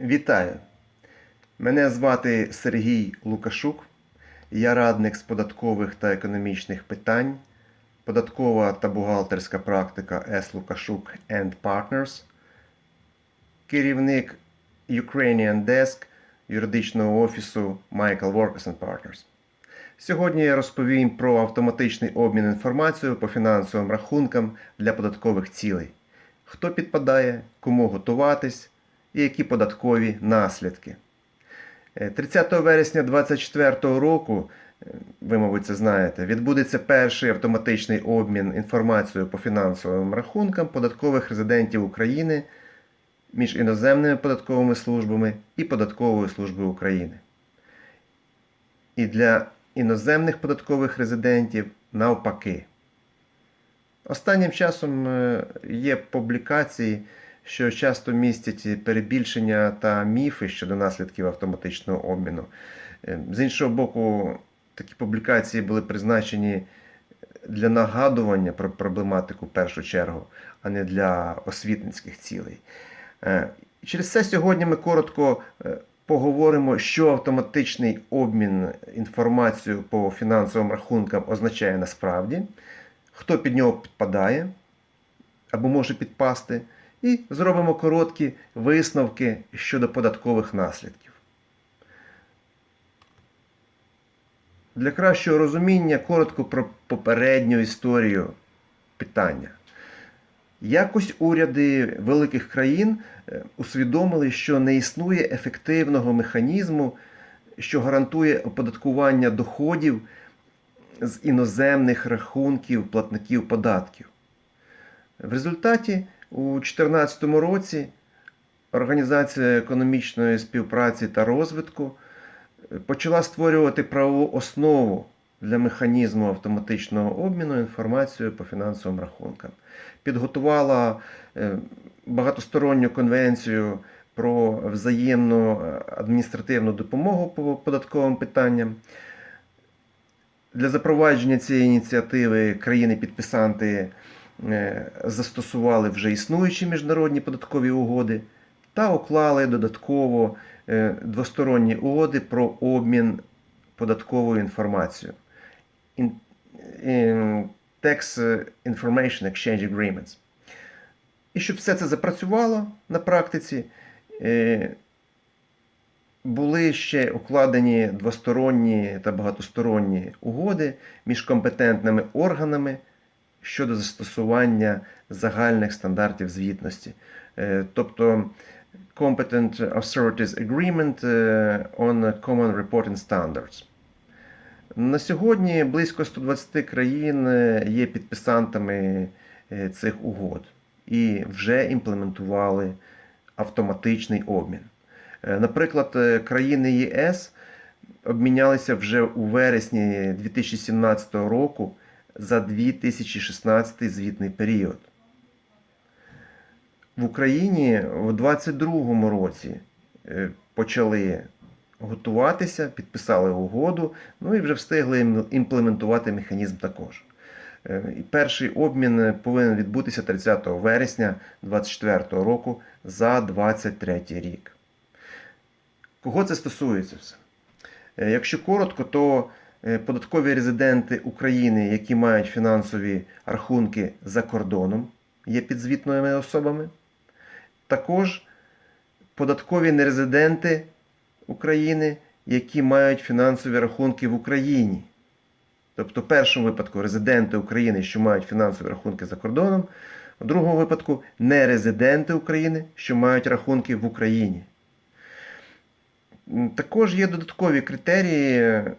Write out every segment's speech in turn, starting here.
Вітаю! Мене звати Сергій Лукашук. Я радник з податкових та економічних питань, податкова та бухгалтерська практика С. Лукашук and Partners, керівник Ukrainian Desk юридичного офісу Michael Workers and Partners. Сьогодні я розповім про автоматичний обмін інформацією по фінансовим рахункам для податкових цілей. Хто підпадає, кому готуватись і які податкові наслідки. Е, 30 вересня 2024 року, е, ви, мабуть, це знаєте, відбудеться перший автоматичний обмін інформацією по фінансовим рахункам податкових резидентів України між іноземними податковими службами і податковою службою України. І для іноземних податкових резидентів навпаки. Останнім часом е, є публікації, що часто містять перебільшення та міфи щодо наслідків автоматичного обміну. Е, З іншого боку, такі публікації були призначені для нагадування про проблематику в першу чергу, а не для освітницьких цілей. Е, Через це сьогодні ми коротко е, поговоримо, що автоматичний обмін інформацією по фінансовим рахункам означає насправді, хто під нього підпадає або може підпасти, і зробимо короткі висновки щодо податкових наслідків. Для кращого розуміння коротко про попередню історію питання. Якось уряди великих країн е, усвідомили, що не існує ефективного механізму, що гарантує оподаткування доходів з іноземних рахунків платників податків. В результаті у 2014 році Організація економічної співпраці та розвитку е, почала створювати правову основу для механізму автоматичного обміну інформацією по фінансовим рахункам. Підготувала е, багатосторонню конвенцію про взаємну е, адміністративну допомогу по податковим питанням. Для запровадження цієї ініціативи країни-підписанти застосували вже існуючі міжнародні податкові угоди та уклали додатково е, двосторонні угоди про обмін податковою інформацією. In Tax Information Exchange Agreements. І щоб все це запрацювало на практиці, е, були ще укладені двосторонні та багатосторонні угоди між компетентними органами щодо застосування загальних стандартів звітності. Е, Тобто Competent Authorities Agreement е, on Common Reporting Standards. На сьогодні близько 120 країн е, є підписантами цих угод і вже імплементували автоматичний обмін. Наприклад, країни ЄС обмінялися вже у вересні 2017 року за 2016 звітний період. В Україні у 2022 році е, почали готуватися, підписали угоду, ну і вже встигли ім- імплементувати механізм також. Е, Перший обмін повинен відбутися 30 вересня 2024 року за 2023 рік. Кого це стосується все? Е, Якщо коротко, то податкові резиденти України, які мають фінансові рахунки за кордоном, є підзвітними особами. Також податкові нерезиденти України, які мають фінансові рахунки в Україні. Тобто, в першому випадку резиденти України, що мають фінансові рахунки за кордоном, в другому випадку нерезиденти України, що мають рахунки в Україні. Також є додаткові критерії е,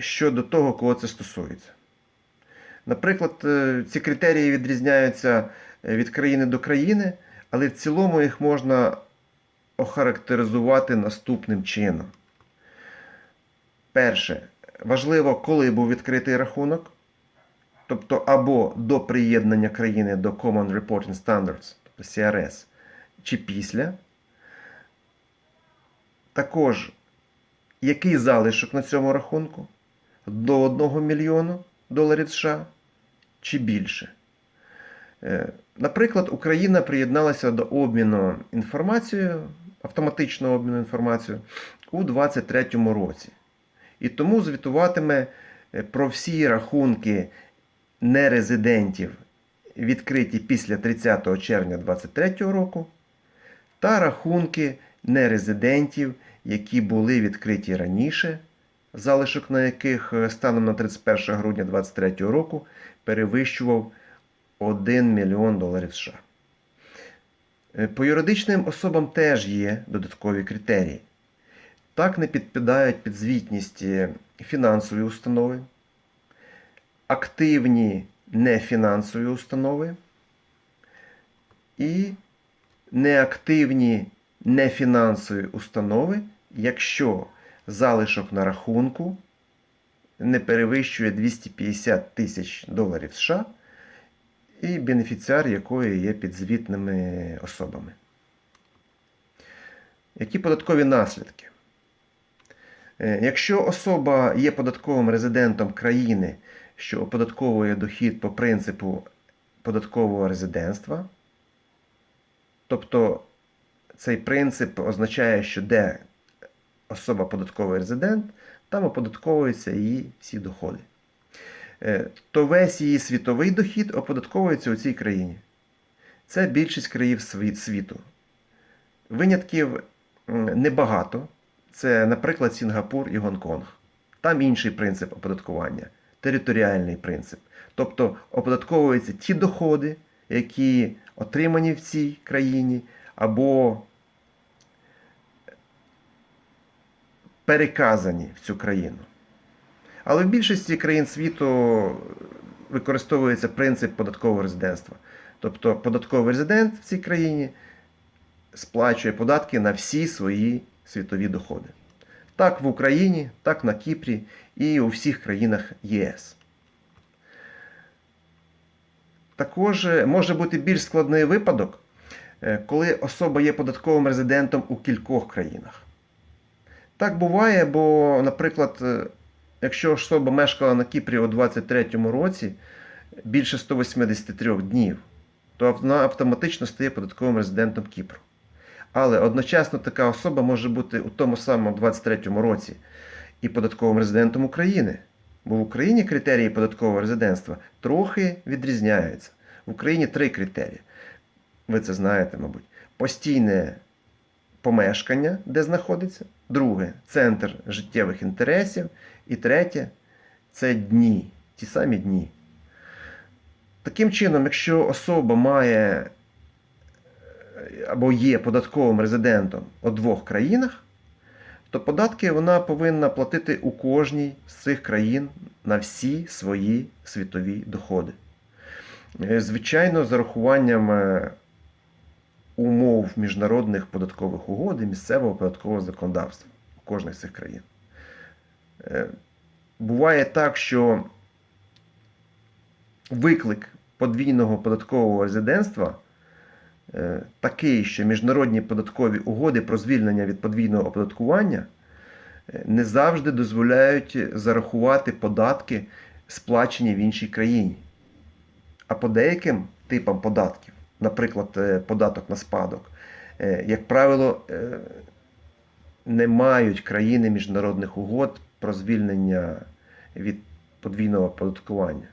щодо того, кого це стосується. Наприклад, е, ці критерії відрізняються е, від країни до країни, але в цілому їх можна охарактеризувати наступним чином. Перше, важливо, коли був відкритий рахунок, тобто або до приєднання країни до Common Reporting Standards, тобто CRS, чи після. Також, який залишок на цьому рахунку? До 1 мільйону доларів США чи більше. Е, Наприклад, Україна приєдналася до обміну інформацією автоматичного обміну інформацією у 2023 році. І тому звітуватиме е, про всі рахунки нерезидентів, відкриті після 30 червня 2023 року, та рахунки нерезидентів, які були відкриті раніше, залишок на яких е, станом на 31 грудня 2023 року перевищував 1 мільйон доларів США. Е, По юридичним особам теж є додаткові критерії. Так не підпадають під звітність е, фінансові установи, активні нефінансові установи і неактивні нефінансові установи, якщо залишок на рахунку не перевищує 250 тисяч доларів США і бенефіціар якої є підзвітними особами. Які податкові наслідки? Е, Якщо особа є податковим резидентом країни, що оподатковує дохід по принципу податкового резидентства, тобто цей принцип означає, що де особа податковий резидент, там оподатковуються її всі доходи. Е, То весь її світовий дохід оподатковується у цій країні. Це більшість країн світу. Винятків небагато. Це, наприклад, Сінгапур і Гонконг. Там інший принцип оподаткування, територіальний принцип. Тобто оподатковуються ті доходи, які отримані в цій країні, або переказані в цю країну. Але в більшості країн світу використовується принцип податкового резидентства. Тобто податковий резидент в цій країні сплачує податки на всі свої світові доходи. Так в Україні, так на Кіпрі і у всіх країнах ЄС. Також е, може бути більш складний випадок, е, коли особа є податковим резидентом у кількох країнах. Так буває, бо, наприклад, е, якщо особа мешкала на Кіпрі у 2023 році більше 183 днів, то вона автоматично стає податковим резидентом Кіпру. Але одночасно така особа може бути у тому самому 23-му році і податковим резидентом України. Бо в Україні критерії податкового резидентства трохи відрізняються. В Україні три критерії. Ви це знаєте, мабуть. Постійне помешкання, де знаходиться. Друге центр життєвих інтересів. І третє це дні, ті самі дні. Таким чином, якщо особа має або є податковим резидентом у двох країнах, то податки вона повинна платити у кожній з цих країн на всі свої світові доходи. Е, Звичайно, з урахуванням е, умов міжнародних податкових угод і місцевого податкового законодавства у кожних з цих країн. Е, Буває так, що виклик подвійного податкового резидентства е, такий, що міжнародні податкові угоди про звільнення від подвійного оподаткування е, не завжди дозволяють зарахувати податки, сплачені в іншій країні. А по деяким типам податків, наприклад, е, податок на спадок, е, як правило, е, не мають країни міжнародних угод про звільнення від подвійного оподаткування.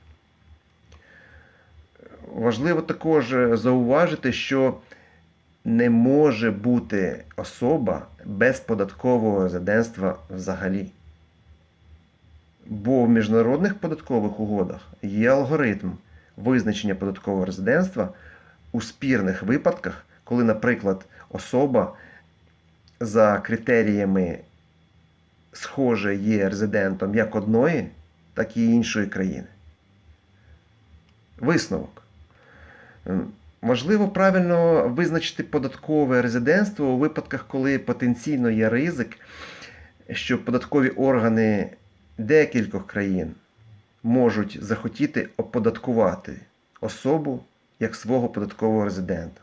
Важливо також зауважити, що не може бути особа без податкового резидентства взагалі. Бо в міжнародних податкових угодах є алгоритм визначення податкового резидентства у спірних випадках, коли, наприклад, особа за критеріями схоже є резидентом як одної, так і іншої країни. Висновок. Можливо правильно визначити податкове резидентство у випадках, коли потенційно є ризик, що податкові органи декількох країн можуть захотіти оподаткувати особу як свого податкового резидента.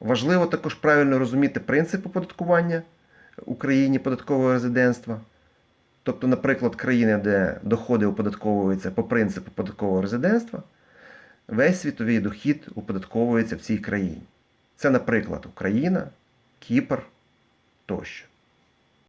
Важливо також правильно розуміти принцип оподаткування Україні податкового резидентства. Тобто, наприклад, країни, де доходи оподатковуються по принципу податкового резидентства, весь світовий дохід оподатковується в цій країні. Це, наприклад, Україна, Кіпр тощо.